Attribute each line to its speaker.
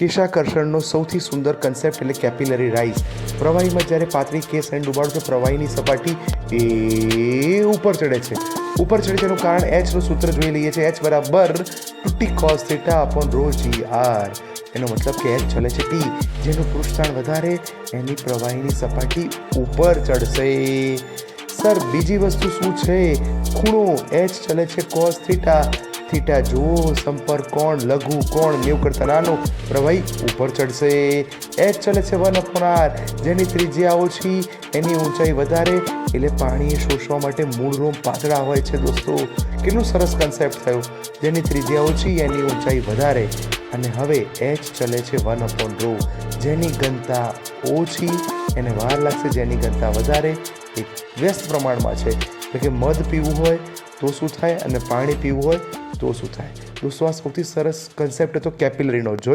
Speaker 1: કેશાકર્ષણનો સૌથી સુંદર કન્સેપ્ટ એટલે capillary rise પ્રવાહીમાં જ્યારે પાતળી કેસ અને ડુબાડો તો પ્રવાહીની સપાટી એ ઉપર ચડે છે. ઉપર ચડે એનું કારણ એચનું સૂત્ર જોઈ લઈએ છીએ. એચ બરાબર two T cos theta upon rho G R એનો મતલબ કે એચ ચલે છે ટી જેનું પૃષ્ઠતાણ વધારે, એની પ્રવાહીની સપાટી ઉપર ચડશે. સર, બીજી વસ્તુ શું છે? ખૂણો એચ ચલે છે કોસ થીટા થીટા, જુઓ સંપર્ક કોણ, લઘુ કોણ, નેવ કરતા નાનો પ્રવાહી ઉપર ચડશે. એચ ચલે છે વન અપોન આર જેની ત્રિજ્યા ઓછી, એની ઊંચાઈ વધારે, એટલે પાણી શોષવા માટે મૂળ રોમ પાતળા હોય છે દોસ્તો. કેટલું સરસ કન્સેપ્ટ થયો. જેની ત્રિજ્યા ઓછી, એની ઊંચાઈ વધારે. અને હવે એચ ચલે છે વન અપોન રો જેની ઘનતા ઓછી, એને વાર લાગશે જેની ઘનતા વધારે. એ વ્યસ્ત પ્રમાણમાં છે. એટલે કે મધ પીવું હોય તો શું થાય? અને પાણી પીવું હોય તો શું થાય? દોસ્તો આ સૌથી સરસ કન્સેપ્ટ હતો કેપિલરીનો. જોઈ